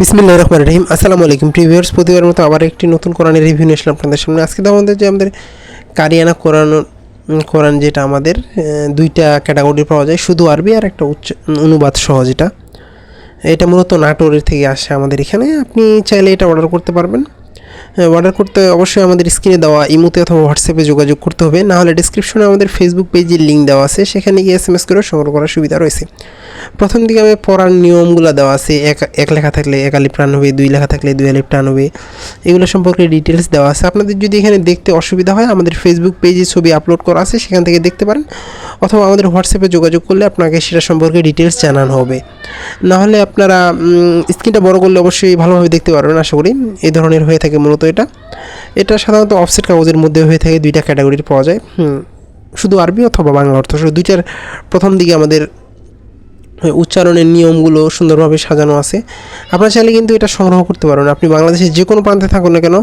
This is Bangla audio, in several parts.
বিসমিল্লাহ রহমান রহিম। আসসালামু আলাইকুম প্রিভিয়ার্স প্রতিবার মতো আবার একটি নতুন কোরআনের রিভিউ নিয়ে আসলাম আপনাদের সামনে। আজকে তো আমাদের যে আমাদের কারিয়ানা কোরআন কোরআন যেটা আমাদের দুইটা ক্যাটাগরি পাওয়া যায়, শুধু আরবি আর একটা উচ্চ, অনুবাদ সহ যেটা। এটা মূলত নাটোরের থেকে আসে আমাদের এখানে। আপনি চাইলে এটা অর্ডার করতে পারবেন। অর্ডার করতে অবশ্যই আমাদের স্ক্রিনে দেওয়া ইমোতে অথবা হোয়াটসঅ্যাপে যোগাযোগ করতে হবে। না হলে ডিসক্রিপশনে আমাদের ফেসবুক পেজের লিঙ্ক দেওয়া আছে। সেখানে গিয়ে এস এম এস করে সংগ্রহ করার সুবিধা রয়েছে। প্রথম দিকে আমি পড়ার নিয়মগুলো দেওয়া আছে। এক এক লেখা থাকলে এক আলিফ টান হবে, দুই লেখা থাকলে দুই আলিফ টান হবে। এগুলো সম্পর্কে ডিটেলস দেওয়া আছে। আপনাদের যদি এখানে দেখতে অসুবিধা হয়, আমাদের ফেসবুক পেজে ছবি আপলোড করা আছে। সেখান থেকে দেখতে পারেন। অথবা আমাদের হোয়াটসঅ্যাপে যোগাযোগ করলে আপনাকে সেটা সম্পর্কে ডিটেলস জানানো হবে। নাহলে আপনারা স্ক্রিনটা বড় করলে অবশ্যই ভালোভাবে দেখতে পারবেন আশা করি। এই ধরনের হয়ে থাকে মূলত এটা। এটা সাধারণত অফসেট কাগজের মধ্যে হয়ে থাকে দুইটা ক্যাটাগরির পাওয়া যায়। শুধু আরবি অথবা বাংলা অর্থ সহ। দুইটার প্রথম দিকে আমাদের হ্যাঁ, উচ্চারণের নিয়মগুলো সুন্দরভাবে সাজানো আছে। আপনারা চাইলে কিন্তু এটা সংগ্রহ করতে পারবেন। আপনি বাংলাদেশের যে কোনো প্রান্তে থাকুন না কেন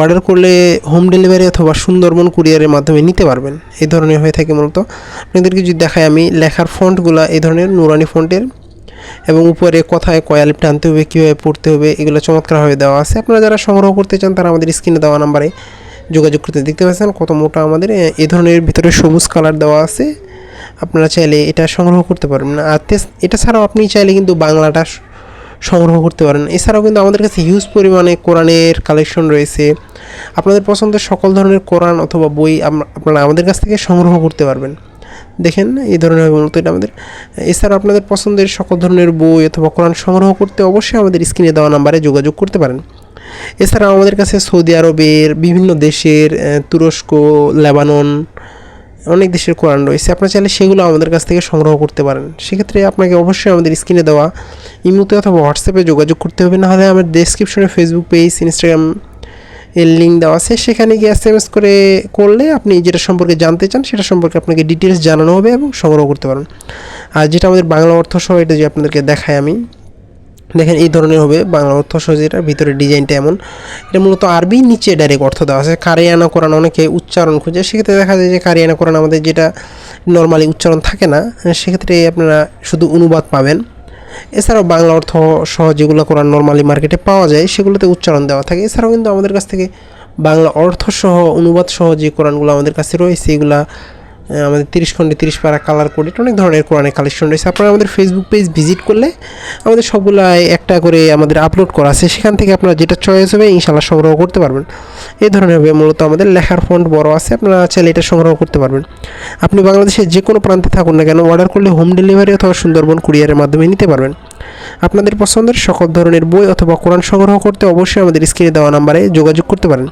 অর্ডার করলে হোম ডেলিভারি অথবা সুন্দরবন কুরিয়ারের মাধ্যমে নিতে পারবেন। এই ধরনের হয়ে থাকে মূলত। আপনাদেরকে যদি দেখায় আমি লেখার ফন্টগুলো এই ধরনের নুরানি ফন্টের এবং উপরে কোথায় কয়ালিপ টানতে হবে কীভাবে পড়তে হবে এগুলো চমৎকারভাবে দেওয়া আছে। আপনারা যারা সংগ্রহ করতে চান তারা আমাদের স্ক্রিনে দেওয়া নাম্বারে যোগাযোগ করতে দেখতে পাচ্ছেন কত মোটা আমাদের এ, ধরনের ভিতরে সবুজ কালার দেওয়া আছে। আপনারা চাইলে এটা সংগ্রহ করতে পারবেন। আর এটা ছাড়াও আপনি চাইলে কিন্তু বাংলাটা সংগ্রহ করতে পারেন। এছাড়াও কিন্তু আমাদের কাছে হিউজ পরিমাণে কোরআনের কালেকশন রয়েছে। আপনাদের পছন্দের সকল ধরনের কোরআন অথবা বই আপনারা আমাদের কাছ থেকে সংগ্রহ করতে পারবেন। দেখেন, এই ধরনের মূলত এটা আমাদের। এছাড়া আপনাদের পছন্দের সকল ধরনের বই অথবা কোরআন সংগ্রহ করতে অবশ্যই আমাদের স্ক্রিনে দেওয়া নাম্বারে যোগাযোগ করতে পারেন। এছাড়াও আমাদের কাছে সৌদি আরবের বিভিন্ন দেশের তুরস্ক, লেবানন অনেক দেশের কোরআন রয়েছে। আপনারা চাইলে সেগুলো আমাদের কাছ থেকে সংগ্রহ করতে পারেন। সেক্ষেত্রে আপনাকে অবশ্যই আমাদের স্ক্রিনে দেওয়া ইমুতে অথবা হোয়াটসঅ্যাপে যোগাযোগ করতে হবে। নাহলে আমার ডেসক্রিপশনে ফেসবুক পেজ ইনস্টাগ্রাম এর লিঙ্ক দেওয়া আছে। সেখানে গিয়ে এস করে করলে আপনি যেটা সম্পর্কে জানতে চান, সেটা সম্পর্কে আপনাকে ডিটেলস জানানো হবে এবং সংগ্রহ করতে পারেন আর যেটা আমাদের বাংলা অর্থ সহ এটা যে আপনাদেরকে দেখায় আমি। দেখেন এই ধরনের হবে বাংলা অর্থ সহ ভিতরে ডিজাইনটা এমন। এটা মূলত আরবি, নিচে ডাইরেক্ট অর্থ দেওয়া আছে। কারিয়ানা কোরআন অনেকে উচ্চারণ খুঁজে, সেক্ষেত্রে দেখা যায় যে কারিয়ানা কোরআন আমাদের যেটা নর্মালি উচ্চারণ থাকে না, সেক্ষেত্রে আপনারা শুধু অনুবাদ পাবেন। এছাড়াও বাংলা অর্থ সহ যেগুলো কোরআন নর্মালি মার্কেটে পাওয়া যায়, সেগুলোতে উচ্চারণ দেওয়া থাকে। এছাড়াও কিন্তু আমাদের কাছ থেকে বাংলা অর্থ সহ, অনুবাদ সহ যে কোরআনগুলো আমাদের কাছে রয়েছে, এগুলা আমাদের তিরিশ খন্ডে তিরিশ পারা কালার কোড এটা অনেক ধরনের কোরআনের কালেকশন রয়েছে। আপনারা আমাদের ফেসবুক পেজ ভিজিট করলে আমাদের সবগুলো একটা করে আমাদের আপলোড করা আছে। সেখান থেকে আপনারা যেটা চয়েস হবে ইনশাল্লাহ সংগ্রহ করতে পারবেন। এই ধরনের হবে মূলত আমাদের লেখার ফন্ট বড় আছে, আপনারা চাইলে এটা সংগ্রহ করতে পারবেন। আপনি বাংলাদেশের যে কোনো প্রান্তে থাকুন না কেন অর্ডার করলে হোম ডেলিভারি অথবা সুন্দরবন কুরিয়ারের মাধ্যমে নিতে পারবেন। আপনাদের পছন্দের সকল ধরনের বই অথবা কোরআন সংগ্রহ করতে অবশ্যই আমাদের স্ক্রিনে দেওয়া নাম্বারে যোগাযোগ করতে পারেন।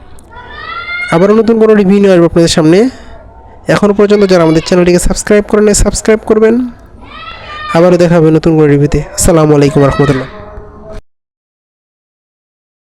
আবারও নতুন কোনো রিভিউ নিয়ে আসব আপনাদের সামনে। এখনও পর্যন্ত যারা আমাদের চ্যানেলটিকে সাবস্ক্রাইব করেন সাবস্ক্রাইব করবেন। আবারও দেখা হবে নতুন করে রিভিউতে। আসসালামু আলাইকুম রহমতুল্লাহ।